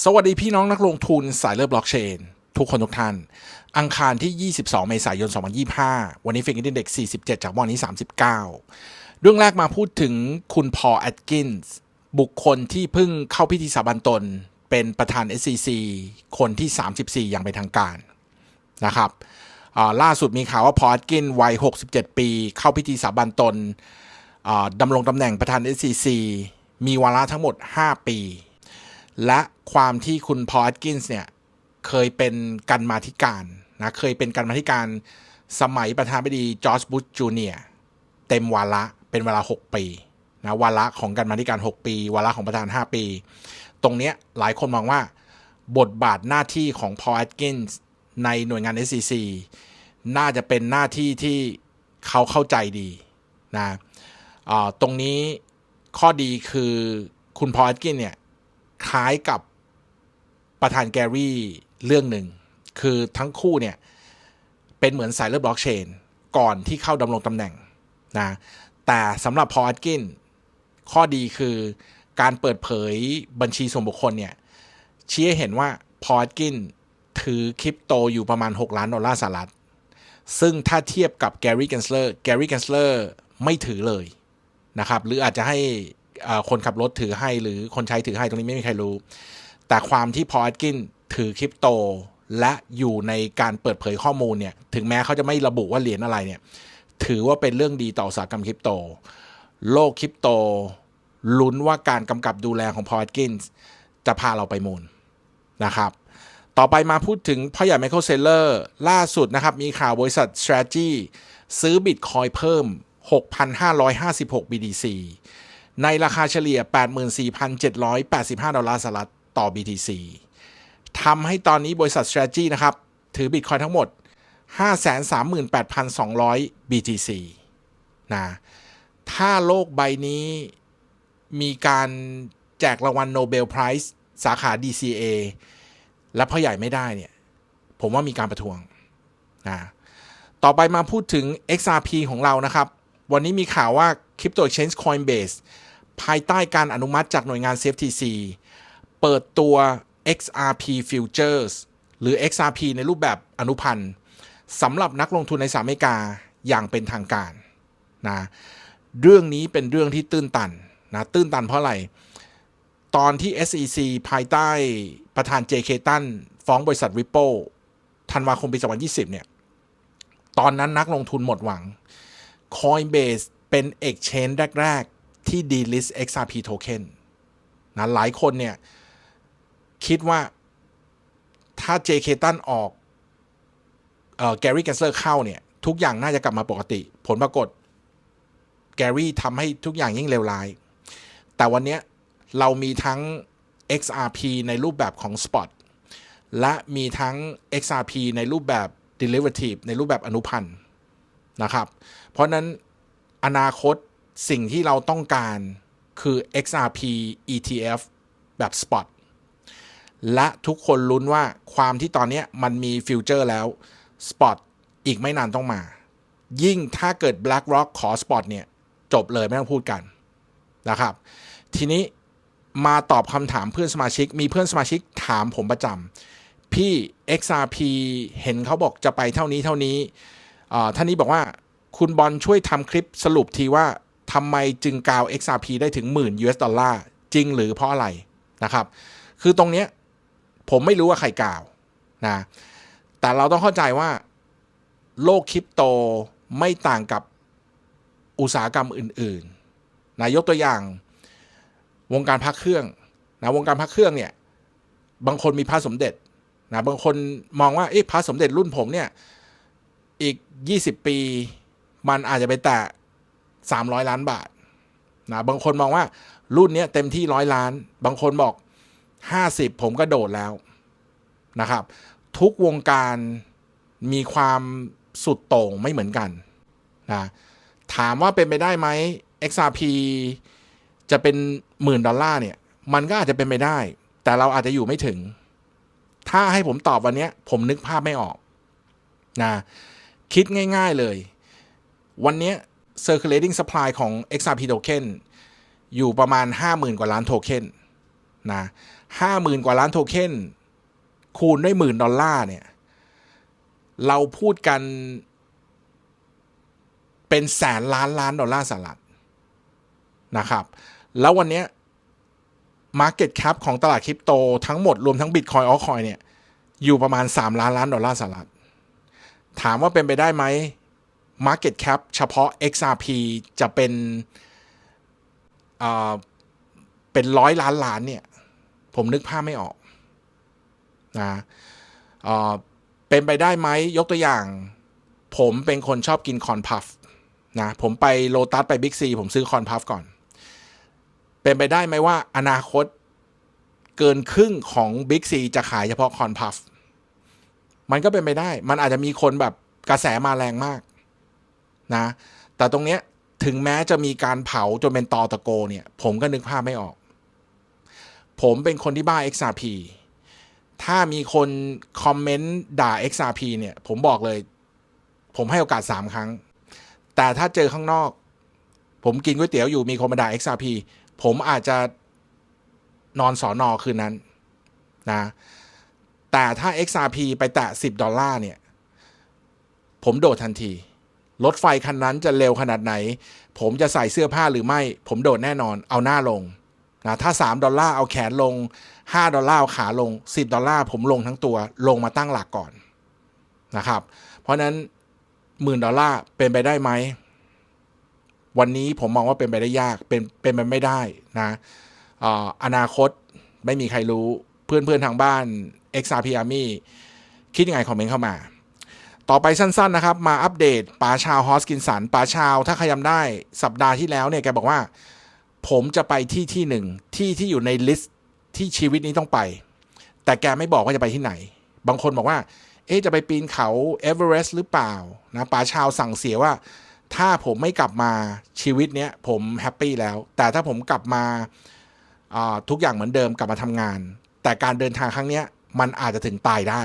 สวัสดีพี่น้องนักลงทุนสายเลือดบล็อกเชน ทุกคนทุกท่าน อังคารที่ 22 เมษายน 2025 วันนี้เฟกอินเด็ก 47 จากวันนี้ 39 เรื่องแรกมาพูดถึงคุณพอแอดกินส์บุคคลที่เพิ่งเข้าพิธีสาบันตน เป็นประธาน SEC คนที่ 34 อย่างเป็นทางการนะครับล่าสุดมีข่าวว่าพอแอดกินวัย 67 ปี เข้าพิธีสาบันตนดำรงตำแหน่งประธาน SEC มีวาระทั้งหมด 5 ปี และ ความที่คุณพอลแอดกินส์เนี่ยเคยเป็นกันมาธิการนะเคยเป็นกันมาธิการสมัยประธานาธิบดีจอร์จบุชจูเนียร์เต็มวาระเป็นเวลา 6 ปีนะวาระของกันมาธิการ 6 ปี วาระของประธาน 5 ปี ตรงเนี้ยหลายคนมองว่าบทบาทหน้าที่ของพอลแอดกินส์ในหน่วยงาน SEC น่าจะเป็นหน้าที่ที่เขาเข้าใจดีนะตรงนี้ข้อดีคือคุณพอลแอดกินเนี่ยคล้ายกับ ประธานแกรี่เรื่องหนึ่ง คือทั้งคู่เนี่ย เป็นเหมือนสายเลือดบล็อกเชน ก่อนที่เข้าดำรงตำแหน่งนะแต่สำหรับพออัดกิน ข้อดีคือการเปิดเผยบัญชีส่วนบุคคลเนี่ยชี้ให้เห็นว่าพออัดกินถือคริปโตอยู่ประมาณ 6 ล้านดอลลาร์สหรัฐ ซึ่งถ้าเทียบกับแกรี่แกนสเลอร์แกรี่แกนสเลอร์ไม่ถือเลยนะครับ หรืออาจจะให้อ่าคนขับรถถือให้หรือคนใช้ถือให้ตรงนี้ไม่มีใครรู้ แต่ความที่พออัดกินถือคริปโต และอยู่ในการเปิดเผยข้อมูลเนี่ยถึงแม้เขาจะไม่ระบุว่าเหรียญอะไรเนี่ยถือว่าเป็นเรื่องดีต่ออุตสาหกรรมคริปโต โลกคริปโตลุ้นว่าการกำกับดูแลของพออัดกินจะพาเราไปมูลนะครับต่อไปมาพูดถึงพ่อใหญ่ไมเคิลเซเลอร์ล่าสุดนะครับ มีข่าวบริษัท Strategy ซื้อบิตคอยเพิ่ม 6,556 BTC ในราคาเฉลี่ย 84,785 ดอลลาร์สหรัฐ ต่อ BTC ทำให้ตอนนี้บริษัท Strategy นะครับ ถือบิตคอยทั้งหมด 538,200 BTC นะถ้าโลกใบนี้มีการแจกรางวัลโนเบลไพรส์สาขา DCA และพ่อใหญ่ไม่ได้เนี่ย ผมว่ามีการประท้วงนะต่อไปมาพูดถึง XRP ของเรานะครับ วันนี้มีข่าวว่า Crypto Exchange Coinbase ภายใต้การอนุมัติจากหน่วยงาน CFTC เปิดตัว XRP Futures หรือ XRP ในรูปแบบอนุพันธ์สำหรับนักลงทุนในสหรัฐอเมริกาอย่างเป็นทางการนะเรื่องนี้เป็นเรื่องที่ตื้นตันนะตื้นตันเพราะอะไร ตอนที่ SEC ภายใต้ประธาน JK ตันฟ้องบริษัท Ripple ธันวาคมปี 2020 เนี่ย ตอนนั้นนักลงทุนหมดหวัง Coinbase เป็น Exchange แรก ๆ ที่ delist XRP token นะหลายคนเนี่ย คิดว่าถ้า JK ตันออกเอ่อแกรี่แกนเซอร์เข้าเนี่ย ทุกอย่างน่าจะกลับมาปกติ ผลปรากฏแกรี่ทำให้ทุกอย่างยิ่งเลวร้าย แต่วันเนี้ยเรามีทั้ง XRP ในรูปแบบของ Spot และมีทั้ง XRP ในรูปแบบ Derivative ในรูปแบบอนุพันธ์นะครับ เพราะนั้นอนาคตสิ่งที่เราต้องการคือ XRP ETF แบบ Spot และทุกคนลุ้นว่าความที่ตอนนี้มันมีฟิวเจอร์แล้ว Spot อีกไม่นานต้องมา ยิ่งถ้าเกิด BlackRock ขอ Spot เนี่ย จบเลยไม่ต้องพูดกันนะครับ ทีนี้มาตอบคำถามเพื่อนสมาชิก มีเพื่อนสมาชิกถามผมประจำพี่ XRP เห็นเขาบอกจะไปเท่านี้เท่านี้ท่านนี้บอกว่าคุณบอลช่วยทำคลิปสรุปทีว่าทำไมจึงกาว XRP ได้ถึงหมื่น US ดอลลาร์จริงหรือเพราะอะไรนะครับ คือตรงเนี้ย ผมไม่รู้ว่าใครกล่าวนะ แต่เราต้องเข้าใจว่าโลกคริปโตไม่ต่างกับอุตสาหกรรมอื่นๆนะยกตัวอย่างวงการพักเครื่องนะวงการพักเครื่องเนี่ย บางคนมีพระสมเด็จนะบางคนมองว่าเอ๊ะพระสมเด็จรุ่นผมเนี่ย อีก 20 ปี มันอาจจะไปแตะ300 ล้านบาทนะบางคนมองว่ารุ่นเนี้ยเต็มที่ร้อยล้าน บางคนบอก 50 ผมก็โดดแล้วนะครับ ทุกวงการมีความสุดโต่งไม่เหมือนกันนะถามว่าเป็นไปได้ไหม XRP จะเป็นหมื่นดอลลาร์เนี่ย มันก็อาจจะเป็นไปได้ แต่เราอาจจะอยู่ไม่ถึง ถ้าให้ผมตอบวันนี้ผมนึกภาพไม่ออกนะคิดง่ายๆเลย วันนี้ circulating supply ของ XRP token อยู่ประมาณ 50,000 กว่าล้านโทเค็นนะ ห้าหมื่นกว่าล้านโทเค็นคูณด้วยหมื่นดอลลาร์เนี่ย เราพูดกัน เป็นแสนล้านล้านดอลลาร์สหรัฐนะครับ แล้ววันนี้ Market Cap ของตลาดคริปโตทั้งหมดรวมทั้ง Bitcoin a l t Coin เนี่ย อยู่ประมาณ 3 ล้านล้านดอลลาร์สหรัฐ ถามว่าเป็นไปได้ไหม Market Cap เฉพาะ XRP จะเป็นอ่อเป็นร้อยล้านล้านเนี่ย ผมนึกภาพไม่ออกนะเเป็นไปได้ไหมยกตัวอย่าง ผมเป็นคนชอบกินคอนพัฟนะผมไปโลตัสไปบิ๊กซีผมซื้อคอนพัฟก่อน เป็นไปได้ไหมว่าอนาคตเกินครึ่งของบิ๊กซีจะขายเฉพาะคอนพัฟมันก็เป็นไปได้ มันอาจจะมีคนแบบกระแสมาแรงมากนะแต่ตรงเนี้ยถึงแม้จะมีการเผาจนเป็นตอตะโกเนี่ย ผมก็นึกภาพไม่ออก ผมเป็นคนที่บ้า XRP ถ้ามีคนคอมเมนต์ด่า XRP เนี่ย ผมบอกเลย ผมให้โอกาสสามครั้ง แต่ถ้าเจอข้างนอก ผมกินก๋วยเตี๋ยวอยู่มีคนมาด่า XRP ผมอาจจะนอนสอนอคืนนั้นนะ แต่ถ้า XRP ไปแตะ 10 ดอลลาร์เนี่ย ผมโดดทันที รถไฟคันนั้นจะเร็วขนาดไหน ผมจะใส่เสื้อผ้าหรือไม่ ผมโดดแน่นอน เอาหน้าลง นะถ้า 3 ดอลลาร์เอาแขนลง 5 ดอลลาร์เอาขาลง 10 ดอลลาร์ผมลงทั้งตัวลงมาตั้งหลักก่อนนะครับ เพราะนั้นหมื่นดอลลาร์เป็นไปได้ไหม วันนี้ผมมองว่าเป็นไปได้ยาก เป็นเป็นไปไม่ได้นะออนาคตไม่มีใครรู้เพื่อนเพื่อนๆทางบ้าน XRP Army คิดยังไงคอมเมนต์เข้ามา ต่อไปสั้นๆนะครับ มาอัปเดตป๋าชาวฮอสกินสันป๋าชาวถ้าใครจำได้สัปดาห์ที่แล้วเนี่ยแกบอกว่า ผมจะไปที่ที่หนึ่งที่ที่อยู่ในลิสต์ที่ชีวิตนี้ต้องไป แต่แกไม่บอกว่าจะไปที่ไหน บางคนบอกว่า เอ๊จะไปปีนเขาเอเวอเรสต์หรือเปล่านะป๋าชาวสั่งเสียว่า ถ้าผมไม่กลับมาชีวิตเนี้ยผมแฮปปี้แล้ว แต่ถ้าผมกลับมาอ่าทุกอย่างเหมือนเดิมกลับมาทำงาน แต่การเดินทางครั้งเนี้ยมันอาจจะถึงตายได้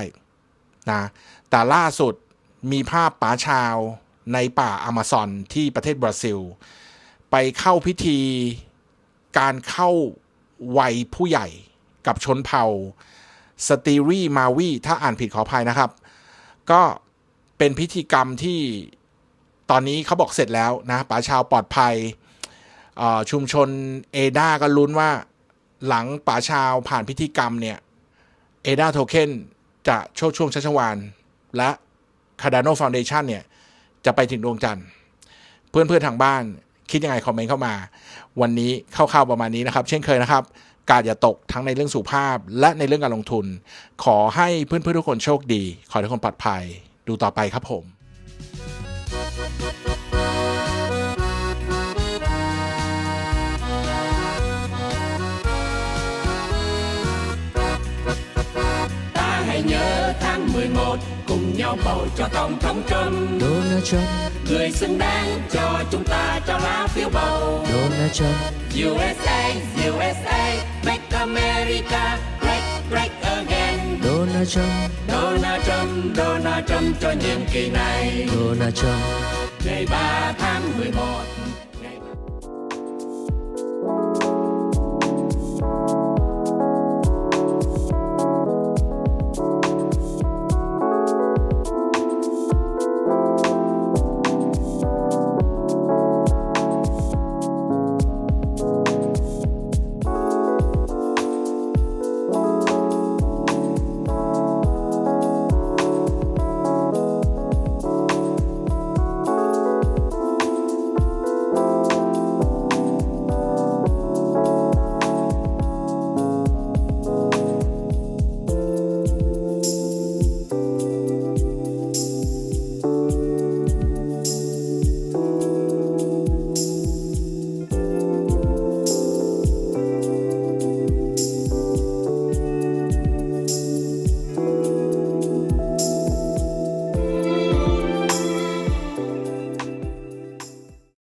นะแต่ล่าสุดมีภาพป๋าชาวในป่าอเมซอนที่ประเทศบราซิล ไปเข้าพิธี การเข้าวัยผู้ใหญ่กับชนเผ่าสตีรีมาวีถ้าอ่านผิดขออภัยนะครับ ก็เป็นพิธีกรรมที่ตอนนี้เขาบอกเสร็จแล้วนะป๋าชาวปลอดภัยชุมชนเอดาก็ลุ้นว่าหลังป๋าชาวผ่านพิธีกรรมเนี่ยเอดาโทเค็นจะโชคช่วงชัชวานและคา d ด n o Foundation เนี่ย จะไปถึงดวงจันทร์ เพื่อนๆทางบ้าน คิดยังไงคอมเมนต์เข้ามา วันนี้คร่าวๆประมาณนี้นะครับ เช่นเคยนะครับ การอย่าตกทั้งในเรื่องสุขภาพ และในเรื่องการลงทุน ขอให้เพื่อนๆทุกคนโชคดี ขอให้ทุกคนปลอดภัย ดูต่อไปครับผม ta hãy nhớ tháng 11 cùng nhau bầu cho tổng thống Trump Donald Trump, người xứng đáng cho chúng ta cho lá phiếu bầu. Donald Trump, USA USA Make America great great again. Donald Trump, Donald Trump Donald Trump cho nhiệm kỳ này. Donald Trump. ngày 3 tháng 11